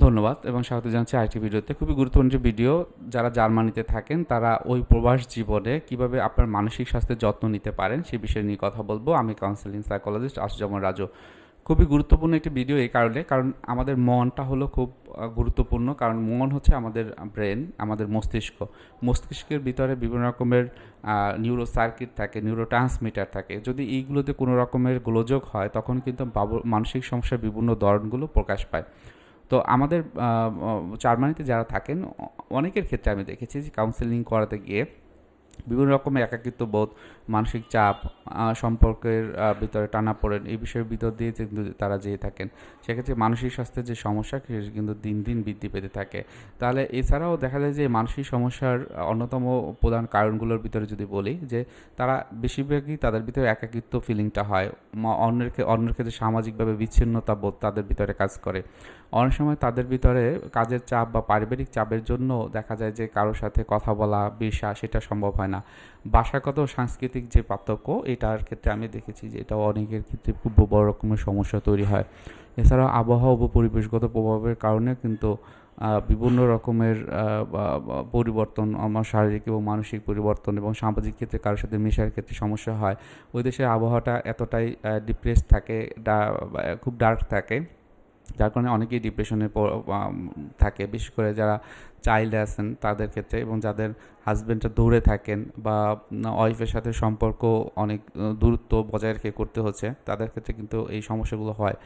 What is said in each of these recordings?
ধন্যবাদ এবং স্বাগত জানাচ্ছি আইটি ভিডিওতে। খুবই গুরুত্বপূর্ণ যে ভিডিও, যারা জার্মানিতে থাকেন, তারা ওই প্রবাস জীবনে কীভাবে আপনার মানসিক স্বাস্থ্যের যত্ন নিতে পারেন, সে বিষয়ে নিয়ে কথা বলব। আমি কাউন্সিলিং সাইকোলজিস্ট আসুজামান রাজু। খুবই গুরুত্বপূর্ণ একটি ভিডিও এই কারণে, কারণ আমাদের মনটা হলো খুব গুরুত্বপূর্ণ, কারণ মন হচ্ছে আমাদের ব্রেন, আমাদের মস্তিষ্ক। মস্তিষ্কের ভিতরে বিভিন্ন রকমের নিউরো সার্কিট থাকে নিউরো ট্রান্সমিটার থাকে। যদি এইগুলোতে কোনো রকমের গোলযোগ হয়, তখন কিন্তু মানসিক সমস্যার বিভিন্ন ধরনগুলো প্রকাশ পায়। তো আমাদের জার্মানিতে যারা থাকেন অনেকের ক্ষেত্রে আমি দেখেছি যে কাউন্সেলিং করাতে গিয়ে বিভিন্ন রকমের একাকিত্ব বোধ, মানসিক চাপ সম্পর্কের ভিতরে টানা পড়েন, এই বিষয়ের ভিতর দিয়ে কিন্তু তারা যেয়ে থাকেন। সেক্ষেত্রে মানসিক স্বাস্থ্যের যে সমস্যা, সেটা কিন্তু দিন দিন বৃদ্ধি পেতে থাকে। তাহলে এছাড়াও দেখা যায় যে মানসিক সমস্যার অন্যতম প্রধান কারণগুলোর ভিতরে যদি বলি, যে তারা বেশিরভাগই তাদের ভিতরে একাকিত্ব ফিলিংটা হয় অন্যের অন্যের ক্ষেত্রে সামাজিকভাবে বিচ্ছিন্নতা বোধ তাদের ভিতরে কাজ করে। অনেক সময় তাদের ভিতরে কাজের চাপ বা পারিবারিক চাপের জন্য দেখা যায় যে কারোর সাথে কথা বলা বিষা সেটা সম্ভব হয় না। ভাষাগত সাংস্কৃতিক যে পার্থক্য, এটার ক্ষেত্রে আমি দেখেছি যে এটা অনেকের ক্ষেত্রে খুব বড় রকমের সমস্যা তৈরি হয়। এছাড়াও আবহাওয়া ও পরিবেশগত প্রভাবের কারণে কিন্তু বিভিন্ন রকমের পরিবর্তন, আমার শারীরিক এবং মানসিক পরিবর্তন এবং সামাজিক ক্ষেত্রে কারোর সাথে মেশার ক্ষেত্রে সমস্যা হয়। ওই দেশের আবহাওয়াটা এতটাই ডিপ্রেস থাকে খুব ডার্ক থাকে যার কারণে অনেকেই ডিপ্রেশনে থাকে। বিশেষ করে যারা চাইল্ড আছেন তাদের ক্ষেত্রে এবং যাদের হাজব্যান্ডটা দূরে থাকেন বা ওয়াইফের সাথে সম্পর্ক অনেক দূরত্ব বজায় রেখে করতে হচ্ছে, তাদের ক্ষেত্রে কিন্তু এই সমস্যাগুলো হয়।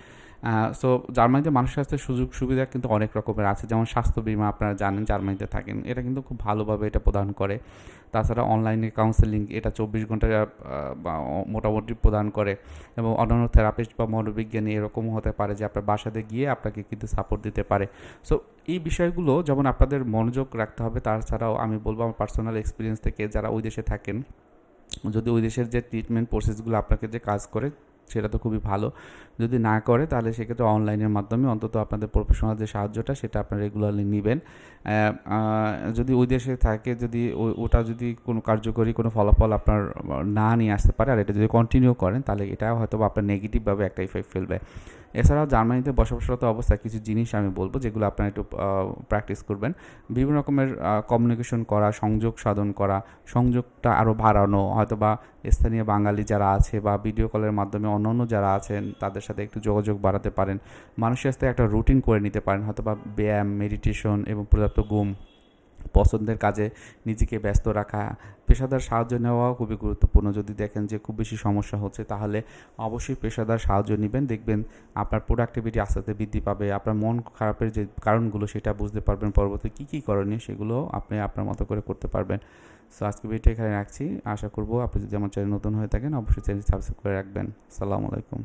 সো জার্মানিতে মানুষ স্বাস্থ্যের সুযোগ সুবিধা কিন্তু অনেক রকমের আছে। যেমন স্বাস্থ্য বিমা আপনারা জানেন জার্মানিতে থাকেন। এটা কিন্তু খুব ভালোভাবে এটা প্রদান করে। তাছাড়া অনলাইনে কাউন্সেলিং এটা চব্বিশ ঘণ্টা মোটামুটি প্রদান করে। এবং অন্যান্য থেরাপিস্ট বা মনোবিজ্ঞানী এরকমও হতে পারে যে আপনার বাসাতে গিয়ে আপনাকে কিন্তু সাপোর্ট দিতে পারে। সো এই বিষয়গুলো যেমন আপনাদের মনোযোগ রাখতে হবে, তাছাড়াও আমি বলব আমার পার্সোনাল এক্সপিরিয়েন্স থেকে যারা ওই দেশে থাকেন, যদি ওই দেশের যে ট্রিটমেন্ট প্রসেসগুলো আপনাকে যে কাজ করে সেটা তো খুবই ভালো। যদি না করে, তাহলে সেক্ষেত্রে অনলাইনের মাধ্যমে অন্তত আপনাদের প্রফেশনাল যে সাহায্যটা, সেটা আপনারা রেগুলারলি নেবেন। যদি ওই দেশে থাকে, যদি ওটা যদি কোনো কার্যকরী কোনো ফলাফল আপনার না নিয়ে আসতে পারে, আর এটা যদি কন্টিনিউ করেন, তাহলে এটা হয়তো আপনার নেগেটিভভাবে একটা ইফেক্ট ফেলবে। এছাড়াও জার্মানিতে বসবাসরত অবস্থায় কিছু জিনিস আমি বলব যেগুলো আপনারা একটু প্র্যাকটিস করবেন। বিভিন্ন রকমের কমিউনিকেশন করা, সংযোগ সাধন করা, সংযোগটা আরও বাড়ানো হয়তো বা স্থানীয় বাঙালি যারা আছে বা ভিডিও কলের মাধ্যমে অন্যান্য যারা আছেন তাদের সাথে একটু যোগাযোগ বাড়াতে পারেন। মানুষের সাথে একটা রুটিন করে নিতে পারেন হয়তো বা ব্যায়াম মেডিটেশন এবং পর্যাপ্ত ঘুম, পছন্দের কাজে নিজেকে ব্যস্ত রাখা পেশাদার সাহায্য নেওয়া খুবই গুরুত্বপূর্ণ। যদি দেখেন যে খুব বেশি সমস্যা হচ্ছে, তাহলে অবশ্যই পেশাদার সাহায্য নেবেন। দেখবেন আপনার প্রোডাক্টিভিটি আস্তে আস্তে বৃদ্ধি পাবে, আপনার মন খারাপের যে কারণগুলো সেটা বুঝতে পারবেন। পরবর্তী কী কী করণীয় সেগুলো আপনি আপনার মতো করে করতে পারবেন। সো আজকে ভিডিও এখানে রাখছি। আশা করব আপনি যদি আমার চ্যানেল নতুন হয়ে থাকেন, অবশ্যই চ্যানেল সাবস্ক্রাইব করে রাখবেন। আসসালামু আলাইকুম।